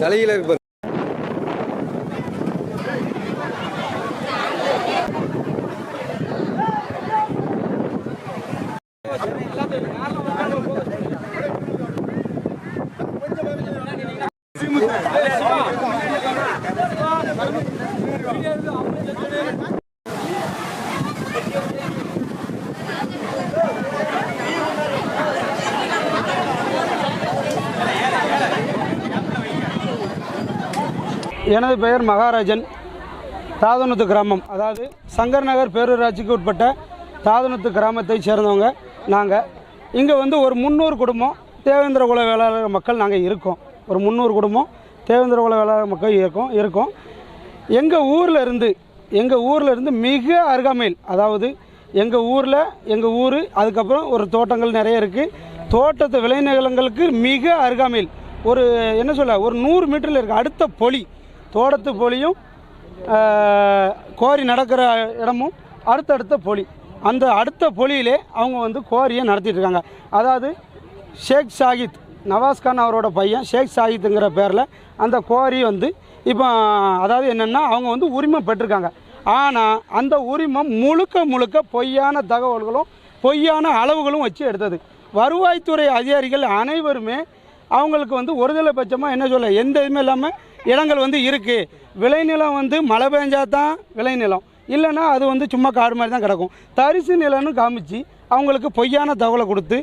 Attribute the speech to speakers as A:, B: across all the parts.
A: தலையில இருப்பது
B: எனது பெயர் மகாராஜன். தாதனத்து கிராமம். அதாவது சங்கர் நகர் பேரூராட்சிக்கு உட்பட்ட தாதனத்து கிராமத்தை சேர்ந்தவங்க நாங்கள் இங்கே வந்து ஒரு முந்நூறு குடும்பம் தேவேந்திர குல வேளாளர் மக்கள் நாங்கள் இருக்கோம். ஒரு முந்நூறு குடும்பம் தேவேந்திர குல வேளாளர் மக்கள் இருக்கோம் இருக்கோம். எங்கள் ஊரில் இருந்து எங்கள் ஊரில் இருந்து மிக அருகாமையில் அதாவது எங்கள் ஊரில் எங்கள் ஊர் அதுக்கப்புறம் ஒரு தோட்டங்கள் நிறைய இருக்குது தோட்டத்து விளைநிலங்களுக்கு மிக அருகாமையில் ஒரு என்ன சொல்ல ஒரு நூறு மீட்டரில் இருக்குது அடுத்த பொலி தோட்டத்து போலியும் கோரி நடக்கிற இடமும் அடுத்தடுத்த பொலி. அந்த அடுத்த பொலியிலே அவங்க வந்து கோரியை நடத்திட்டு இருக்காங்க அதாவது ஷேக் சாகித் நவாஸ்கான் அவரோட பையன் ஷேக் சாகித்துங்கிற பேரில் அந்த கோரி வந்து இப்போ அதாவது என்னென்னா அவங்க வந்து உரிமை பெற்றிருக்காங்க. ஆனால் அந்த உரிமம் முழுக்க முழுக்க பொய்யான தகவல்களும் பொய்யான அளவுகளும் வச்சு எடுத்தது. வருவாய்த்துறை அதிகாரிகள் அனைவருமே அவங்களுக்கு வந்து ஒருதலை பட்சமாக என்ன சொல்ல எந்த இதுவுமே இல்லாமல் இடங்கள் வந்து இருக்குது விளைநிலம் வந்து மழை பெஞ்சா தான் விளைநிலம். இல்லைன்னா அது வந்து சும்மா காடு மாதிரி தான் கிடக்கும். தரிசு நிலம்னு காமிச்சு அவங்களுக்கு பொய்யான தகவலை கொடுத்து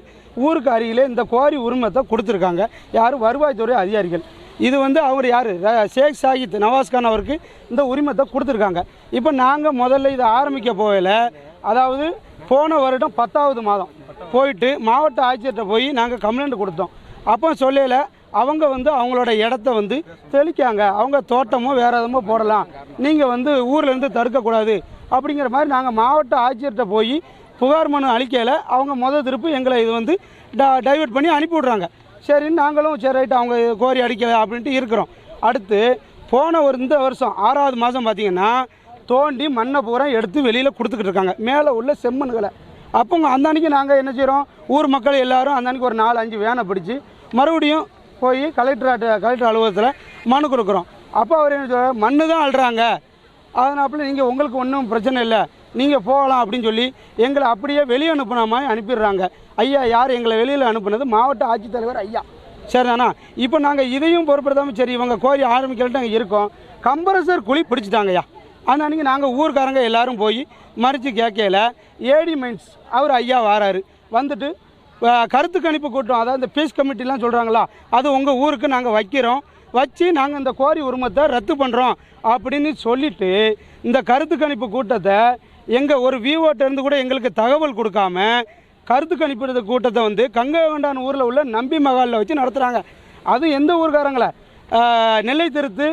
B: ஊருக்கு அருகிலே இந்த கோரி உரிமத்தை கொடுத்துருக்காங்க. யார்? வருவாய்த்துறை அதிகாரிகள். இது வந்து அவர் யார்? ஷேக் சாகித் நவாஸ் கான் அவருக்கு இந்த உரிமத்தை கொடுத்துருக்காங்க. இப்போ நாங்கள் முதல்ல இதை ஆரம்பிக்க போகல. அதாவது போன வருடம் பத்தாவது மாதம் போயிட்டு மாவட்ட ஆட்சியர்கிட்ட போய் நாங்கள் கம்ப்ளைண்ட் கொடுத்தோம். அப்போ சொல்லலை அவங்க வந்து அவங்களோட இடத்த வந்து தெளிக்காங்க. அவங்க தோட்டமோ வேற எதுமோ போடலாம். நீங்கள் வந்து ஊர்லேருந்து தடுக்கக்கூடாது. அப்படிங்கிற மாதிரி நாங்கள் மாவட்ட ஆட்சியர்கிட்ட போய் புகார் மனு அளிக்கையில் அவங்க மொதல் திருப்பு எங்களை இது வந்து டைவர்ட் பண்ணி அனுப்பிவிட்றாங்க. சரின்னு நாங்களும் சரி ரைட்டு அவங்க கோரி அடிக்கலை அப்படின்ட்டு இருக்கிறோம். அடுத்து போன ஒரு இந்த வருஷம் ஆறாவது மாதம் பார்த்தீங்கன்னா தோண்டி மண்ணை பூரா எடுத்து வெளியில் கொடுத்துக்கிட்டு இருக்காங்க. மேலே உள்ள செம்மண்களை. அப்போ அந்த அன்னைக்கு நாங்கள் என்ன செய்கிறோம் ஊர் மக்கள் எல்லாரும் அந்த அன்னைக்கு ஒரு நாலு அஞ்சு வேனை பிடிச்சி மறுபடியும் போய் கலெக்டர் கலெக்டர் அலுவலகத்தில் மனு கொடுக்குறோம். அப்போ அவர் என்ன சொல்கிறார் மண்ணு தான் அழுறாங்க அதனால நீங்கள் உங்களுக்கு ஒன்றும் பிரச்சனை இல்லை. நீங்கள் போகலாம் அப்படின்னு சொல்லி எங்களை அப்படியே வெளியே அனுப்புன மாதிரி அனுப்பிடுறாங்க. ஐயா யார் எங்களை வெளியில் அனுப்புனது? மாவட்ட ஆட்சித்தலைவர் ஐயா. சரிதானா? இப்போ நாங்கள் இதையும் பொறுப்படுத்தாமல் சரி இவங்க கோரி ஆரம்பிக்கலட்டு நாங்கள் இருக்கோம். கம்பரசர் குழி பிடிச்சிட்டாங்கய்யா அந்த அன்றைக்கி நாங்கள் ஊர்க்காரங்க எல்லாரும் போய் மறித்து கேட்கல. ஏடி மைன்ஸ் அவர் ஐயா வாராரு. வந்துட்டு கருத்து கணிப்பு கூட்டம் அதாவது இந்த பீஸ் கமிட்டிலாம் சொல்கிறாங்களா அது உங்கள் ஊருக்கு நாங்கள் வைக்கிறோம். வச்சு நாங்கள் இந்த கோரி உரிமத்தை ரத்து பண்ணுறோம் அப்படின்னு சொல்லிவிட்டு இந்த கருத்து கணிப்பு கூட்டத்தை எங்கள் ஒரு விவோட்ட இருந்து கூட எங்களுக்கு தகவல் கொடுக்காம கருத்து கணிப்பிடுற கூட்டத்தை வந்து கங்கவண்டான் ஊரில் உள்ள நம்பி மகாலில் வச்சு நடத்துகிறாங்க அதுவும் எந்த ஊர்க்காரங்கள? நெல்லை திருத்து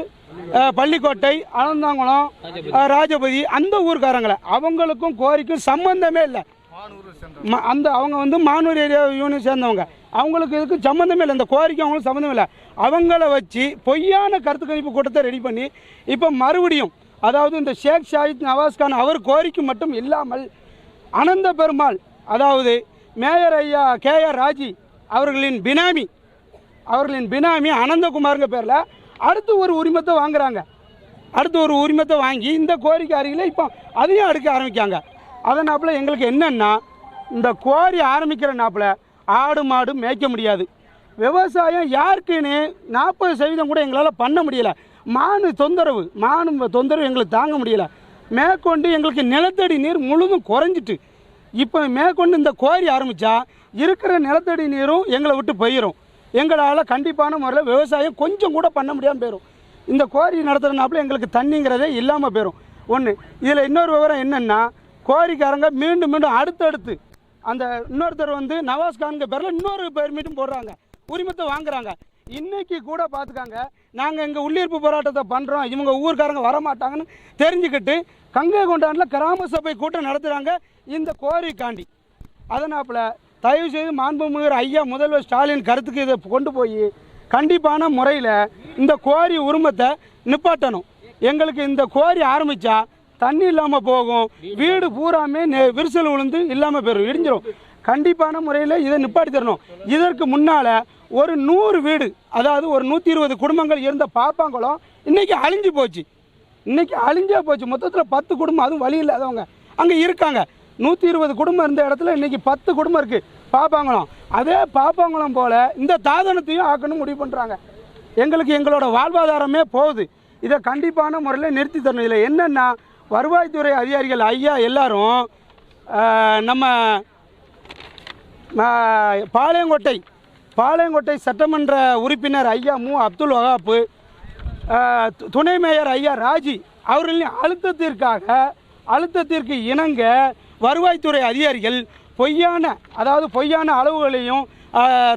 B: பள்ளிக்கோட்டை அனந்தாங்குளம் ராஜபதி அந்த ஊருக்காரங்களை. அவங்களுக்கும் கோரிக்கும் சம்பந்தமே இல்லை. அந்த அவங்க வந்து மானூர் ஏரியா யூனியன் சேர்ந்தவங்க. அவங்களுக்கு இதுக்கு சம்மந்தமே இல்லை. இந்த கோரிக்கை அவங்களுக்கு சம்மந்தம் இல்லை. அவங்கள வச்சு பொய்யான கருத்து கணிப்பு கூட்டத்தை ரெடி பண்ணி இப்போ மறுபடியும் அதாவது இந்த ஷேக் ஷாஹித் நவாஸ்கான் அவர் கோரிக்கை மட்டும் இல்லாமல் அனந்த பெருமாள் அதாவது மேயர் ஐயா கே ஆர் ராஜி அவர்களின் பினாமி அவர்களின் பினாமி அனந்தகுமாருங்க பேரில் அடுத்து ஒரு உரிமத்தை வாங்குறாங்க. அடுத்து ஒரு உரிமத்தை வாங்கி இந்த கோரிக்கை அருகில் இப்போ அதையும் அடுக்க ஆரம்பிக்காங்க அதனாப்புல எங்களுக்கு என்னென்னா இந்த கோரி ஆரம்பிக்கிற நாப்பில் ஆடு மாடு மேய்க்க முடியாது. விவசாயம் யாருக்குன்னு நாற்பது சதவீதம் கூட எங்களால் பண்ண முடியலை. மானு தொந்தரவு மானு தொந்தரவு எங்களுக்கு தாங்க முடியலை. மேற்கொண்டு எங்களுக்கு நிலத்தடி நீர் முழுதும் குறைஞ்சிட்டு இப்போ மேற்கொண்டு இந்த கோரி ஆரம்பித்தா இருக்கிற நிலத்தடி நீரும் எங்களை விட்டு போயிடும் எங்களால் கண்டிப்பான முறையில் விவசாயம் கொஞ்சம் கூட பண்ண முடியாமல் போயிடும் இந்த கோரி நடத்துகிறனாப்புல எங்களுக்கு தண்ணிங்கிறதே இல்லாமல் போயிடும் ஒன்று இதில் இன்னொரு விவரம் என்னென்னா கோரிக்காரங்க மீண்டும் மீண்டும் அடுத்தடுத்து அந்த இன்னொருத்தர் வந்து நவாஸ்கானுங்க பேரில் இன்னொரு பெர்மிட்டும் போடுறாங்க. உரிமத்தை வாங்குறாங்க. இன்னைக்கு கூட பார்த்துக்காங்க நாங்கள் எங்கள் உள்ளிருப்பு போராட்டத்தை பண்ணுறோம் இவங்க ஊருக்காரங்க வரமாட்டாங்கன்னு தெரிஞ்சுக்கிட்டு கங்கை கொண்டாண்டில் கிராம சபை கூட்டம் நடத்துகிறாங்க இந்த கோரிக்காண்டி அதனாப்பில் தயவு செய்து மாண்புமிகு ஐயா முதல்வர் ஸ்டாலின் கருத்துக்கு இதை கொண்டு போய் கண்டிப்பான முறையில் இந்த கோரி உரிமத்தை நிப்பாட்டணும். எங்களுக்கு இந்த கோரி ஆரம்பித்தா தண்ணி இல்லாமல் போகும். வீடு பூராமே நெ- விரிசல் விழுந்து இல்லாமல் போயிடும் இடிஞ்சிடும் கண்டிப்பான முறையில் இதை நிப்பாட்டி தரணும். இதற்கு முன்னால் ஒரு நூறு வீடு அதாவது ஒரு நூற்றி இருபது குடும்பங்கள் இருந்த பாப்பாங்குளம் இன்றைக்கி அழிஞ்சு போச்சு. இன்றைக்கி அழிஞ்சே போச்சு. மொத்தத்தில் பத்து குடும்பம் அதுவும் வழி இல்லாதவங்க அங்கே இருக்காங்க. நூற்றி இருபது குடும்பம் இருந்த இடத்துல இன்றைக்கி பத்து குடும்பம் இருக்குது பாப்பாங்குளம். அதே பாப்பாங்குளம் போல் இந்த தாதனத்தையும் ஆக்கணும் முடிவு பண்ணுறாங்க எங்களுக்கு எங்களோட வாழ்வாதாரமே போகுது. இதை கண்டிப்பான முறையில் நிறுத்தி தரணும். இதில் என்னென்னா வருவாய்த்துறை அதிகாரிகள் ஐயா எல்லாரும் நம்ம பாளையங்கோட்டை பாளையங்கோட்டை சட்டமன்ற உறுப்பினர் ஐயா மு. அப்துல் வகாப்பு துணை மேயர் ஐயா ராஜி அவர்களின் அழுத்தத்திற்காக அழுத்தத்திற்கு இணங்க வருவாய்த்துறை அதிகாரிகள் பொய்யான அதாவது பொய்யான அளவுகளையும்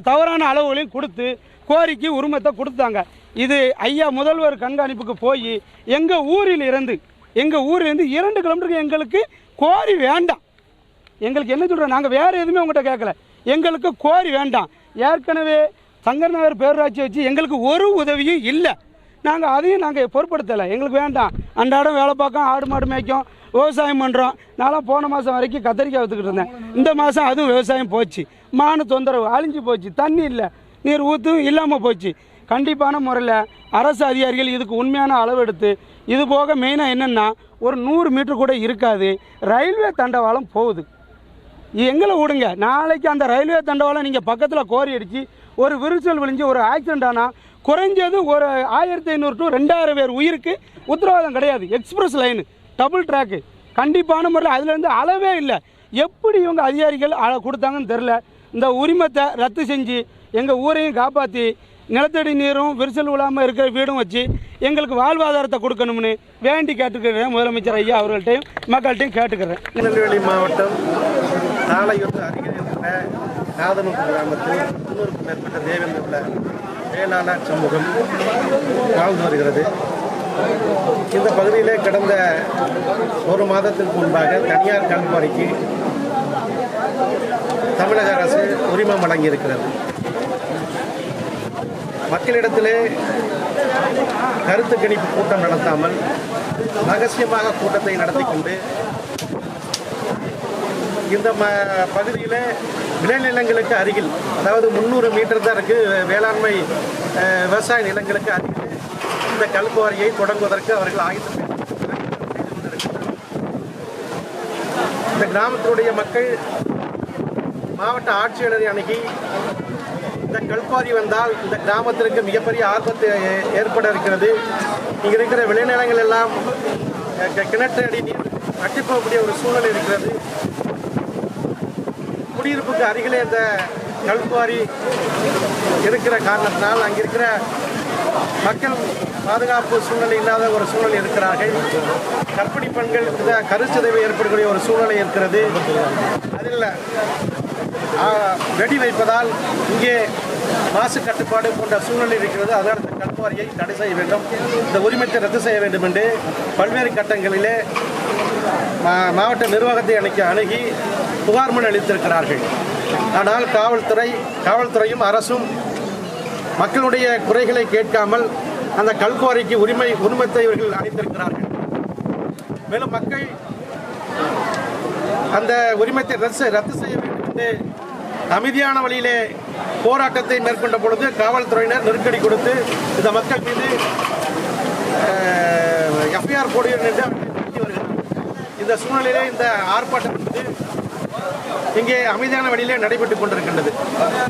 B: தவறான அளவுகளையும் கொடுத்து கோரிக்கை உரிமத்தை கொடுத்தாங்க. இது ஐயா முதல்வர் கண்காணிப்புக்கு போய் எங்கள் ஊரில் இருந்து எங்கள் ஊர்லேருந்து இரண்டு கிலோமீட்டருக்கு எங்களுக்கு கோரி வேண்டாம். எங்களுக்கு என்ன சொல்கிறோம் நாங்கள் வேறு எதுவுமே உங்கள்கிட்ட கேட்கல எங்களுக்கு கோரி வேண்டாம். ஏற்கனவே சங்கர் நகர் பேரூராட்சி வச்சு எங்களுக்கு ஒரு உதவியும் இல்லை. நாங்கள் அதையும் நாங்கள் பொருட்படுத்தலை. எங்களுக்கு வேண்டாம். அன்றாடம் வேலை பார்க்கோம் ஆடு மாடு மேய்க்கும் விவசாயம் பண்ணுறோம் நான்லாம் போன மாதம் வரைக்கும் கத்திரிக்காய் விற்றுக்கிட்டு இருந்தேன். இந்த மாதம் அதுவும் விவசாயம் போச்சு. மானு தொந்தரவு அழிஞ்சு போச்சு. தண்ணி இல்லை. நீர் ஊற்றும் இல்லாமல் போச்சு. கண்டிப்பான முறையில் அரசு அதிகாரிகள் இதுக்கு உண்மையான அளவெடுத்து இது போக மெயினாக என்னென்னா ஒரு நூறு மீட்டர் கூட இருக்காது. ரயில்வே தண்டவாளம் போகுது. எங்களை விடுங்க. நாளைக்கு அந்த ரயில்வே தண்டவாளம் நீங்கள் பக்கத்தில் கோரி அடித்து ஒரு விரிசல் விழிஞ்சு ஒரு ஆக்சிடென்ட் ஆனால் குறைஞ்சது ஒரு ஆயிரத்தி ஐநூறு டு ரெண்டாயிரம் பேர் உயிருக்கு. உத்தரவாதம் கிடையாது. எக்ஸ்பிரஸ் லைனு டபுள் ட்ராக்கு கண்டிப்பான முறையில் அதுலேருந்து அளவே இல்லை. எப்படி இவங்க அதிகாரிகள் அள- கொடுத்தாங்கன்னு தெரில இந்த உரிமத்தை ரத்து செஞ்சு எங்கள் ஊரையும் காப்பாற்றி நிலத்தடி நீரும் விரிசல் விழாமல் இருக்கிற வீடும் வச்சு எங்களுக்கு வாழ்வாதாரத்தை கொடுக்கணும்னு வேண்டி கேட்டுக்கிறேன் முதலமைச்சர் ஐயா அவர்கள்ட்டையும் மக்கள்கிட்டையும் கேட்டுக்கிறேன்.
C: திருநெல்வேலி மாவட்டம் தாளையூர் அருகில் இருக்கிற நாதனூர் கிராமத்தில் முன்னூறுக்கும் மேற்பட்ட தேவேந்திர உள்ள வேளாளர் சமூகம் வாழ்ந்து வருகிறது. இந்த பகுதியிலே கடந்த ஒரு மாதத்திற்கு முன்பாக தனியார் கல்வாரிக்கு தமிழக அரசு உரிமம் வழங்கியிருக்கிறது. மக்களிடத்திலே கருத்து கணிப்பு கூட்டம் நடத்தாமல் ரகசியமாக கூட்டத்தை நடத்தி கொண்டு இந்த ம பகுதியில் விளைநிலங்களுக்கு அருகில் அதாவது முந்நூறு மீட்டர் தான் இருக்குது வேளாண்மை விவசாய நிலங்களுக்கு அருகில் இந்த கல்குவாரியை தொடங்குவதற்கு அவர்கள் ஆயுதம் இந்த கிராமத்தினுடைய மக்கள் மாவட்ட ஆட்சியாளரை அணுகி இந்த கல்குவாரி வந்தால் இந்த கிராமத்திற்கு மிகப்பெரிய ஆபத்து ஏற்பட இருக்கிறது இங்கே இருக்கிற விளைநிலங்கள் எல்லாம் கிணற்றடி கிணற்று அடி நீர் அட்டி போகக்கூடிய ஒரு சூழ்நிலை இருக்கிறது. குடியிருப்புக்கு அருகிலே இந்த கல்குவாரி இருக்கிற காரணத்தினால் அங்கே இருக்கிற மக்கள் பாதுகாப்பு சூழ்நிலை இல்லாத ஒரு சூழ்நிலை இருக்கிறார்கள். கற்பிணி பெண்கள் இந்த கருச்சிதைவு ஏற்படக்கூடிய ஒரு சூழ்நிலை இருக்கிறது. அதில் வெடி வைப்பதால் இங்கே மாசு கட்டுப்பாடு போன்ற சூழ்நிலை இருக்கிறது. அதனால் இந்த கல்குவாரியை தடை செய்ய வேண்டும். இந்த உரிமத்தை ரத்து செய்ய வேண்டும் என்று பல்வேறு கட்டங்களிலே மா- மாவட்ட நிர்வாகத்தை அணுகி அணுகி புகார் மனு அளித்திருக்கிறார்கள். ஆனால் காவல்துறை காவல்துறையும் அரசும் மக்களுடைய குறைகளை கேட்காமல் அந்த கல்குவாரிக்கு உரிமை உரிமத்தை இவர்கள் அளித்திருக்கிறார்கள். மேலும் மக்கள் அந்த உரிமத்தை ரத்து ரத்து செய்ய வேண்டும் என்று அமைதியான வழியிலே போராட்டத்தை மேற்கொண்ட பொழுது காவல்துறையினர் நெருக்கடி கொடுத்து இந்த மக்கள் மீது எஃப்ஐஆர் போடுகிறேன் என்று அவர்கள் வருகிறார் இந்த சூழ்நிலையிலே இந்த ஆர்ப்பாட்டம் என்பது இங்கே அமைதியான வழியிலே நடைபெற்று கொண்டிருக்கின்றது.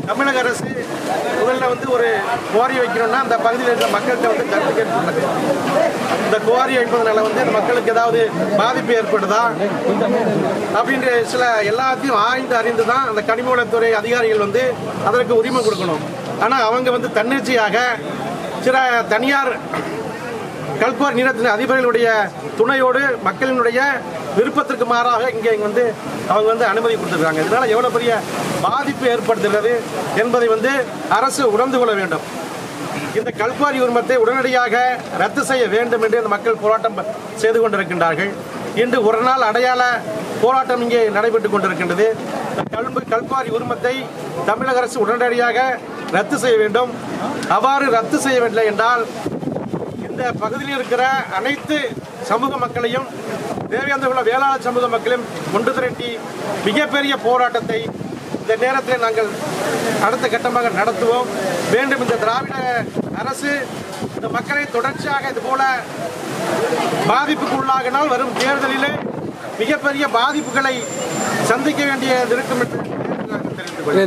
C: தமிழக அரசு முதல்ல வந்து ஒரு குவாரி வைக்கணும்னா அந்த பகுதியில் இருக்கிற மக்கள்கிட்ட வந்து கருத்து கேட்கிறது. இந்த குவாரி வைப்பதனால வந்து அந்த மக்களுக்கு ஏதாவது பாதிப்பு ஏற்படுதா? அப்படின்ற சில எல்லாத்தையும் ஆய்ந்து அறிந்து தான் அந்த கனிமவளத்துறை அதிகாரிகள் வந்து அதற்கு உரிமை கொடுக்கணும். ஆனால் அவங்க வந்து தன்னிச்சையாக சில தனியார் கல்குவார் நிறுவனத்தின் அதிபர்களுடைய துணையோடு மக்களினுடைய விருப்பத்திற்கு மாறாக இங்கே வந்து அவங்க வந்து அனுமதி கொடுத்துருக்காங்க. இதனால் எவ்வளோ பெரிய பாதிப்பு ஏற்படுத்துகிறது என்பதை வந்து அரசு உணர்ந்து கொள்ள வேண்டும். இந்த கல்குவாரி உரிமத்தை உடனடியாக ரத்து செய்ய வேண்டும் என்று இந்த மக்கள் போராட்டம் செய்து கொண்டிருக்கின்றார்கள். இன்று ஒரு நாள் அடையாள போராட்டம் இங்கே நடைபெற்றுக் கொண்டிருக்கின்றது. இந்த கல்பு கல்குவாரி உரிமத்தை தமிழக அரசு உடனடியாக ரத்து செய்ய வேண்டும். அவ்வாறு ரத்து செய்யவில்லை என்றால் இந்த பகுதியில் இருக்கிற அனைத்து சமூக மக்களையும் தேவையான உள்ள வேளாண் சமூக மக்களையும் ஒன்று திரட்டி மிகப்பெரிய போராட்டத்தை இந்த நேரத்தில் நாங்கள் அடுத்த கட்டமாக நடத்துவோம். வேண்டும் இந்த திராவிட அரசு இந்த மக்களை தொடர்ச்சியாக இது போல பாதிப்புக்கு உள்ளாகினால் வரும் தேர்தலிலே மிகப்பெரிய பாதிப்புகளை சந்திக்க வேண்டியது இருக்கும் என்று தெரிந்து கொள்கிறேன்.